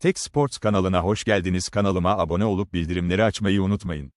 Tek Sports kanalına hoş geldiniz. Kanalıma abone olup bildirimleri açmayı unutmayın.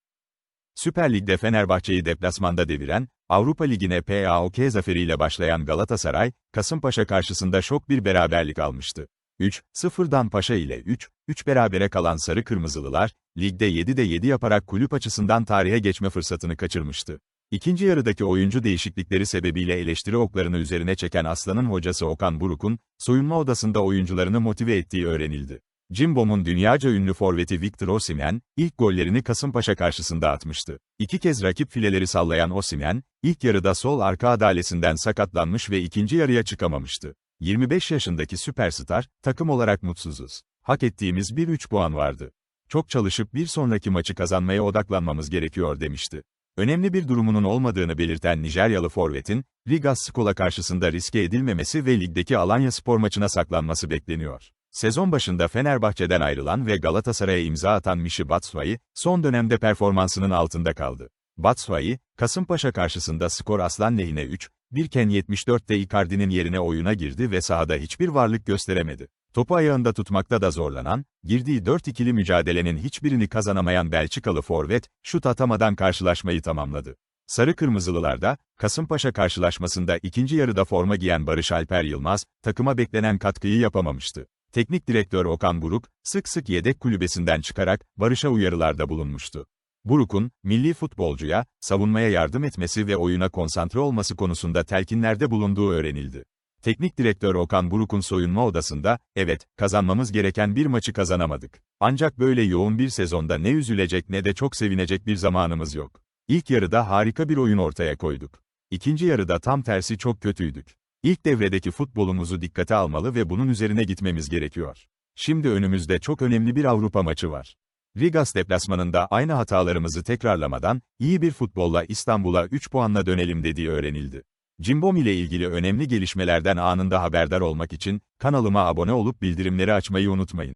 Süper Lig'de Fenerbahçe'yi deplasmanda deviren, Avrupa Ligi'ne PAOK zaferiyle başlayan Galatasaray, Kasımpaşa karşısında şok bir beraberlik almıştı. 3-0'dan Paşa ile 3-3 berabere kalan Sarı Kırmızılılar, ligde 7'de 7 yaparak kulüp açısından tarihe geçme fırsatını kaçırmıştı. İkinci yarıdaki oyuncu değişiklikleri sebebiyle eleştiri oklarını üzerine çeken Aslan'ın hocası Okan Buruk'un, soyunma odasında oyuncularını motive ettiği öğrenildi. Cimbom'un dünyaca ünlü forveti Victor Osimhen, ilk gollerini Kasımpaşa karşısında atmıştı. İki kez rakip fileleri sallayan Osimhen, ilk yarıda sol arka adalesinden sakatlanmış ve ikinci yarıya çıkamamıştı. 25 yaşındaki süperstar, takım olarak mutsuzuz. Hak ettiğimiz bir 3 puan vardı. Çok çalışıp bir sonraki maçı kazanmaya odaklanmamız gerekiyor demişti. Önemli bir durumunun olmadığını belirten Nijeryalı forvetin, Rigas Skola karşısında riske edilmemesi ve ligdeki Alanya Spor maçına saklanması bekleniyor. Sezon başında Fenerbahçe'den ayrılan ve Galatasaray'a imza atan Mişi Batshuayi, son dönemde performansının altında kaldı. Batshuayi, Kasımpaşa karşısında skor aslan lehine 3, birken 74'te Icardi'nin yerine oyuna girdi ve sahada hiçbir varlık gösteremedi. Topu ayağında tutmakta da zorlanan, girdiği 4-2'li mücadelenin hiçbirini kazanamayan Belçikalı forvet, şut atamadan karşılaşmayı tamamladı. Sarı Kırmızılılarda, Kasımpaşa karşılaşmasında ikinci yarıda forma giyen Barış Alper Yılmaz, takıma beklenen katkıyı yapamamıştı. Teknik direktör Okan Buruk, sık sık yedek kulübesinden çıkarak, Barış'a uyarılarda bulunmuştu. Buruk'un, milli futbolcuya, savunmaya yardım etmesi ve oyuna konsantre olması konusunda telkinlerde bulunduğu öğrenildi. Teknik direktör Okan Buruk'un soyunma odasında, evet, kazanmamız gereken bir maçı kazanamadık. Ancak böyle yoğun bir sezonda ne üzülecek ne de çok sevinecek bir zamanımız yok. İlk yarıda harika bir oyun ortaya koyduk. İkinci yarıda tam tersi çok kötüydük. İlk devredeki futbolumuzu dikkate almalı ve bunun üzerine gitmemiz gerekiyor. Şimdi önümüzde çok önemli bir Avrupa maçı var. Rigas deplasmanında aynı hatalarımızı tekrarlamadan, iyi bir futbolla İstanbul'a 3 puanla dönelim dediği öğrenildi. Cimbom ile ilgili önemli gelişmelerden anında haberdar olmak için, kanalıma abone olup bildirimleri açmayı unutmayın.